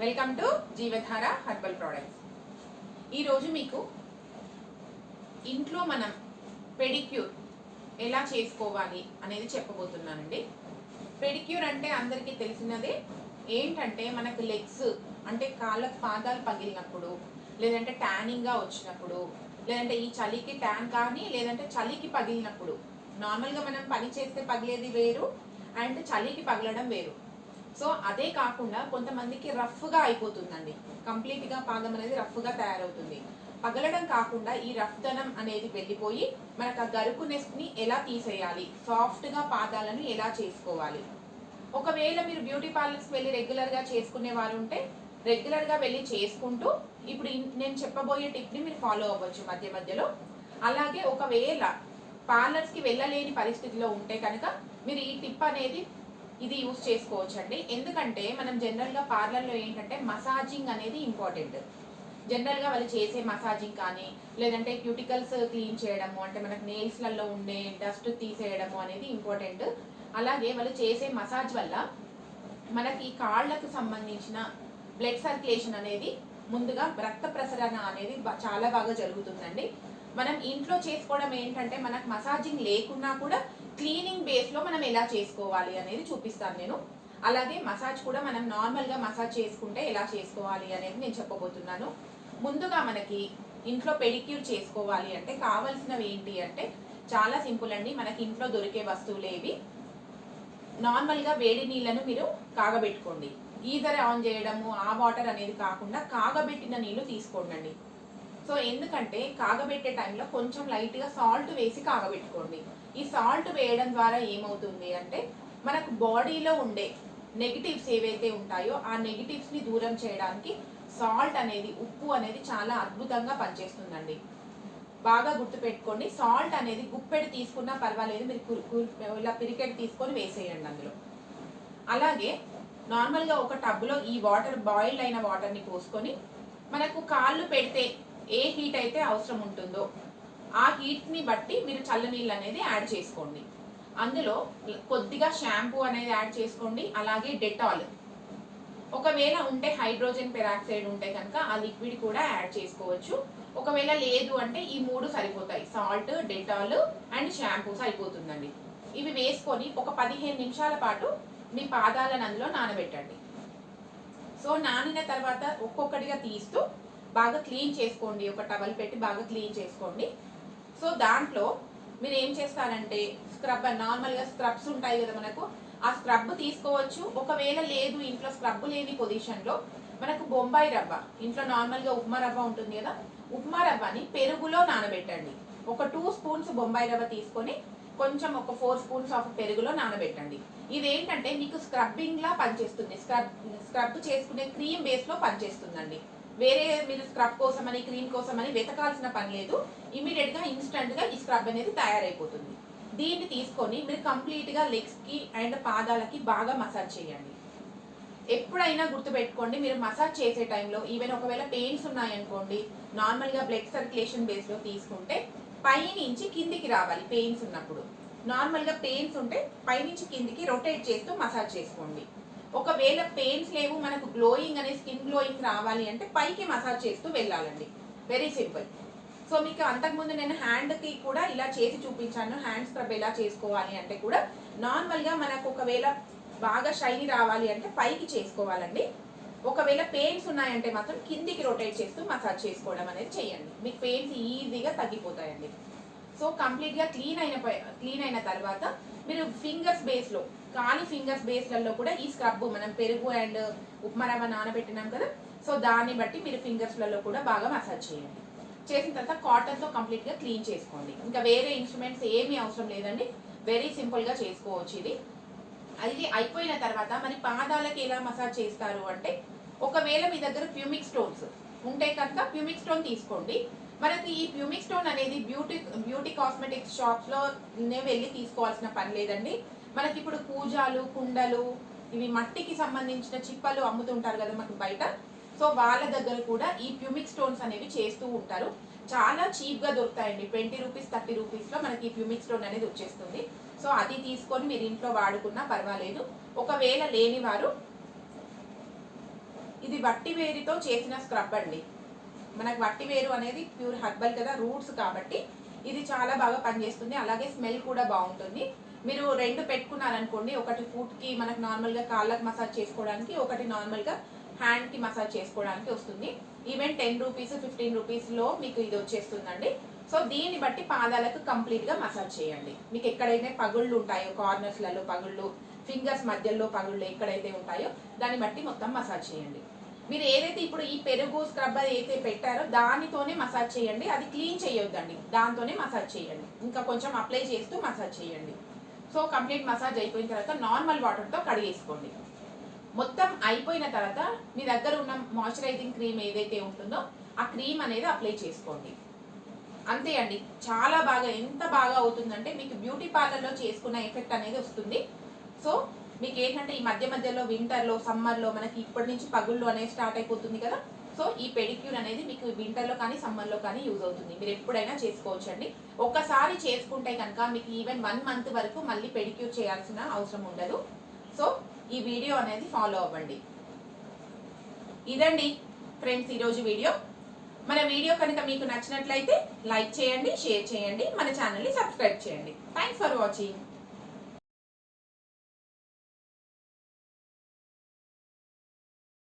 Welcome to Jeevadhara herbal products ఈరోజు మీకు ఇంట్లో మనం పెడిక్యూర్ ఎలా చేసుకోవాలి అనేది చెప్పబోతున్నానండి. పెడిక్యూర్ అంటే అందరికీ తెలిసినదే ఏంటంటే మనకు లెగ్స్ అంటే కాళ్ళ పాదాలు పగిలినప్పుడు లేదంటే ట్యానింగ్గా వచ్చినప్పుడు లేదంటే ఈ చలికి ట్యాన్ కానీ లేదంటే చలికి పగిలినప్పుడు. నార్మల్గా మనం పని చేస్తే పగిలేది వేరు అండ్ చలికి పగలడం వేరు. సో అదే కాకుండా కొంతమందికి రఫ్గా అయిపోతుందండి. కంప్లీట్గా పాదం అనేది రఫ్గా తయారవుతుంది. పగలడం కాకుండా ఈ రఫ్తనం అనేది వెళ్ళిపోయి మనకు ఆ గరుకునెస్ని ఎలా తీసేయాలి? సాఫ్ట్గా పాదాలను ఎలా చేసుకోవాలి? ఒకవేళ మీరు బ్యూటీ పార్లర్స్కి వెళ్ళి రెగ్యులర్గా చేసుకునే వారు ఉంటే రెగ్యులర్గా వెళ్ళి చేసుకుంటూ ఇప్పుడు నేను చెప్పబోయే టిప్ని మీరు ఫాలో అవ్వచ్చు మధ్య మధ్యలో. అలాగే ఒకవేళ పార్లర్స్కి వెళ్ళలేని పరిస్థితిలో ఉంటే కనుక మీరు ఈ టిప్ అనేది ఇది యూస్ చేసుకోవచ్చండి. ఎందుకంటే మనం జనరల్గా పార్లర్లో ఏంటంటే మసాజింగ్ అనేది ఇంపార్టెంట్. జనరల్గా వాళ్ళు చేసే మసాజింగ్ కానీ లేదంటే క్యూటికల్స్ క్లీన్ చేయడము అంటే మనకు నెయిల్స్లలో ఉండే డస్ట్ తీసేయడము అనేది ఇంపార్టెంట్. అలాగే వాళ్ళు చేసే మసాజ్ వల్ల మనకి కాళ్ళకు సంబంధించిన బ్లడ్ సర్క్యులేషన్ అనేది ముందుగా రక్త ప్రసరణ అనేది చాలా బాగా జరుగుతుందండి. మనం ఇంట్లో చేసుకోవడం ఏంటంటే మనకు మసాజింగ్ లేకున్నా కూడా క్లీనింగ్ బేస్లో మనం ఎలా చేసుకోవాలి అనేది చూపిస్తాను నేను. అలాగే మసాజ్ కూడా మనం నార్మల్గా మసాజ్ చేసుకుంటే ఎలా చేసుకోవాలి అనేది నేను చెప్పబోతున్నాను. ముందుగా మనకి ఇంట్లో పెడిక్యూర్ చేసుకోవాలి అంటే కావాల్సినవి ఏంటి అంటే చాలా సింపుల్ అండి. మనకి ఇంట్లో దొరికే వస్తువులు ఏవి? నార్మల్గా వేడి నీళ్ళను మీరు కాగబెట్టుకోండి. గీజర్ ఆన్ చేయడము ఆ వాటర్ అనేది కాకుండా కాగబెట్టిన నీళ్ళు తీసుకోండి సో ఎందుకంటే కాగబెట్టే టైంలో కొంచెం లైట్గా సాల్ట్ వేసి కాగబెట్టుకోండి. ఈ సాల్ట్ వేయడం ద్వారా ఏమవుతుంది అంటే మనకు బాడీలో ఉండే నెగిటివ్స్ ఏవైతే ఉంటాయో ఆ నెగిటివ్స్ని దూరం చేయడానికి సాల్ట్ అనేది ఉప్పు అనేది చాలా అద్భుతంగా పనిచేస్తుందండి. బాగా గుర్తుపెట్టుకోండి సాల్ట్ అనేది గుప్పెడు తీసుకున్నా పర్వాలేదు మీరు ఇలా పిరికెట్ తీసుకొని వేసేయండి అందులో. అలాగే నార్మల్గా ఒక టబ్లో ఈ వాటర్ బాయిల్డ్ అయిన వాటర్ని పోసుకొని మనకు కాళ్ళు పెడితే ఏ హీట్ అయితే అవసరం ఉంటుందో ఆ హీట్ని బట్టి మీరు చల్లనీళ్ళు అనేది యాడ్ చేసుకోండి. అందులో కొద్దిగా షాంపూ అనేది యాడ్ చేసుకోండి అలాగే డెటాల్ ఒకవేళ ఉంటే హైడ్రోజన్ పెరాక్సైడ్ ఉంటే కనుక ఆ లిక్విడ్ కూడా యాడ్ చేసుకోవచ్చు. ఒకవేళ లేదు అంటే ఈ మూడు సరిపోతాయి. సాల్ట్ డెటాల్ అండ్ షాంపూ సరిపోతుందండి. ఇవి వేసుకొని ఒక పదిహేను నిమిషాల పాటు మీ పాదాలను అందులో నానబెట్టండి. సో నానిన తర్వాత ఒక్కొక్కటిగా తీస్తూ బాగా క్లీన్ చేసుకోండి ఒక టవల్ పెట్టి బాగా క్లీన్ చేసుకోండి. సో దాంట్లో మీరు ఏం చేస్తారంటే స్క్రబ్ నార్మల్గా స్క్రబ్స్ ఉంటాయి కదా మనకు ఆ స్క్రబ్ తీసుకోవచ్చు. ఒకవేళ లేదు ఇంట్లో స్క్రబ్ లేని పొజిషన్లో మనకు బొంబాయి రవ్వ ఇంట్లో నార్మల్గా ఉప్మా రవ్వ ఉంటుంది కదా ఉప్మా రవ్వని పెరుగులో నానబెట్టండి. ఒక టూ స్పూన్స్ బొంబాయి రవ్వ తీసుకొని కొంచెం ఒక ఫోర్ స్పూన్స్ ఆఫ్ పెరుగులో నానబెట్టండి. ఇదేంటంటే మీకు స్క్రబ్బింగ్లా పనిచేస్తుంది. స్క్రబ్ స్క్రబ్ చేసుకునే క్రీమ్ బేస్లో పనిచేస్తుందండి. వేరే మీరు స్క్రబ్ కోసం అని క్రీమ్ కోసం అని వెతకాల్సిన పని లేదు. ఇమీడియట్గా ఇన్స్టంట్గా ఈ స్క్రబ్ అనేది తయారైపోతుంది. దీన్ని తీసుకొని మీరు కంప్లీట్గా లెగ్స్కి అండ్ పాదాలకి బాగా మసాజ్ చేయండి. ఎప్పుడైనా గుర్తుపెట్టుకోండి మీరు మసాజ్ చేసే టైంలో ఈవెన్ ఒకవేళ పెయిన్స్ ఉన్నాయనుకోండి నార్మల్గా బ్లడ్ సర్క్యులేషన్ బేస్లో తీసుకుంటే పైనుంచి కిందికి రావాలి పెయిన్స్ ఉన్నప్పుడు. నార్మల్గా పెయిన్స్ ఉంటే పైనుంచి కిందికి రొటేట్ చేస్తూ మసాజ్ చేసుకోండి. ఒకవేళ పెయిన్స్ లేవు మనకు గ్లోయింగ్ అనే స్కిన్ గ్లోయింగ్ రావాలి అంటే పైకి మసాజ్ చేస్తూ వెళ్ళాలండి. వెరీ సింపుల్ సో మీకు అంతకుముందు నేను హ్యాండ్కి కూడా ఇలా చేసి చూపించాను. హ్యాండ్ స్క్రబ్ ఎలా చేసుకోవాలి అంటే కూడా నార్మల్గా మనకు ఒకవేళ బాగా షైని రావాలి అంటే పైకి చేసుకోవాలండి. ఒకవేళ పెయిన్స్ ఉన్నాయంటే మాత్రం కిందికి రొటేట్ చేస్తూ మసాజ్ చేసుకోవడం అనేది చేయండి. మీకు పెయిన్స్ ఈజీగా తగ్గిపోతాయండి. సో కంప్లీట్గా క్లీన్ అయిన క్లీన్ అయిన తర్వాత మీరు ఫింగర్స్ బేస్లో కాలి ఫింగర్స్ బేస్లలో కూడా ఈ స్క్రబ్ మనం పెరుగు అండ్ ఉప్మా రవ్వ నానబెట్టినాం కదా సో దాన్ని బట్టి మీరు ఫింగర్స్లలో కూడా బాగా మసాజ్ చేయండి. చేసిన తర్వాత కాటన్తో కంప్లీట్గా క్లీన్ చేసుకోండి. ఇంకా వేరే ఇన్స్ట్రుమెంట్స్ ఏమీ అవసరం లేదండి. వెరీ సింపుల్గా చేసుకోవచ్చు ఇది. అది అయిపోయిన తర్వాత మరి పాదాలకి ఎలా మసాజ్ చేస్తారు అంటే ఒకవేళ మీ దగ్గర ప్యూమిక్ స్టోన్స్ ఉంటే కనుక ప్యూమిక్ స్టోన్ తీసుకోండి. మనకి ఈ ప్యూమిక్ స్టోన్ అనేది బ్యూటీ బ్యూటీ కాస్మెటిక్స్ షాప్స్లో వెళ్ళి తీసుకోవాల్సిన పని లేదండి. మనకి ఇప్పుడు పూజాలు కుండలు ఇవి మట్టికి సంబంధించిన చిప్పలు అమ్ముతుంటారు కదా మనకు బయట. సో వాళ్ళ దగ్గర కూడా ఈ ప్యూమిక్ స్టోన్స్ అనేవి చేస్తూ ఉంటారు. చాలా చీప్గా దొరుకుతాయండి. ట్వంటీ రూపీస్ థర్టీ రూపీస్లో మనకి ఈ ప్యూమిక్ స్టోన్ అనేది వచ్చేస్తుంది. సో అది తీసుకొని మీరు ఇంట్లో వాడుకున్నా పర్వాలేదు. ఒకవేళ లేని వారు ఇది వట్టి వేరుతో చేసిన స్క్రబ్ అండి. మనకు వట్టి వేరు అనేది ప్యూర్ హర్బల్ కదా రూట్స్ కాబట్టి ఇది చాలా బాగా పనిచేస్తుంది. అలాగే స్మెల్ కూడా బాగుంటుంది. మీరు రెండు పెట్టుకున్నారనుకోండి ఒకటి ఫుట్కి మనకు నార్మల్గా కాళ్ళకి మసాజ్ చేసుకోవడానికి ఒకటి నార్మల్గా హ్యాండ్కి మసాజ్ చేసుకోవడానికి వస్తుంది. ఈవెన్ టెన్ రూపీస్ ఫిఫ్టీన్ రూపీస్లో మీకు ఇది వచ్చేస్తుందండి. సో దీన్ని బట్టి పాదాలకు కంప్లీట్గా మసాజ్ చేయండి. మీకు ఎక్కడైతే పగుళ్ళు ఉంటాయో కార్నర్స్లలో పగుళ్ళు ఫింగర్స్ మధ్యలో పగుళ్ళు ఎక్కడైతే ఉంటాయో దాన్ని బట్టి మొత్తం మసాజ్ చేయండి. మీరు ఏదైతే ఇప్పుడు ఈ పెరుగు స్క్రబ్ అయితే పెట్టారో దానితోనే మసాజ్ చేయండి. అది క్లీన్ చేయొద్దండి. దాంతోనే మసాజ్ చేయండి. ఇంకా కొంచెం అప్లై చేస్తూ మసాజ్ చేయండి. సో కంప్లీట్ మసాజ్ అయిపోయిన తర్వాత నార్మల్ వాటర్తో కడిగేసుకోండి. మొత్తం అయిపోయిన తర్వాత మీ దగ్గర ఉన్న మాయిశ్చరైజింగ్ క్రీమ్ ఏదైతే ఉంటుందో ఆ క్రీమ్ అనేది అప్లై చేసుకోండి. అంతే అండి. చాలా బాగా ఎంత బాగా అవుతుందంటే మీకు బ్యూటీ పార్లర్లో చేసుకున్న ఎఫెక్ట్ అనేది వస్తుంది. సో మీకు ఏంటంటే ఈ మధ్య మధ్యలో వింటర్లో సమ్మర్లో మనకి ఇప్పటి నుంచి పగుళ్ళు అనేది స్టార్ట్ అయిపోతుంది కదా. సో ఈ పెడిక్యూర్ అనేది మీకు వింటర్లో కానీ సమ్మర్లో కానీ యూజ్ అవుతుంది. మీరు ఎప్పుడైనా చేసుకోవచ్చండి. ఒక్కసారి చేసుకుంటే కనుక మీకు ఈవెన్ వన్ మంత్ వరకు మళ్ళీ పెడిక్యూర్ చేయాల్సిన అవసరం ఉండదు. సో ఈ వీడియో అనేది ఫాలో అవ్వండి. ఇదండి ఫ్రెండ్స్ ఈరోజు వీడియో. మన వీడియో కనుక మీకు నచ్చినట్లయితే లైక్ చేయండి షేర్ చేయండి మన ఛానల్ని సబ్స్క్రైబ్ చేయండి. Thanks for watching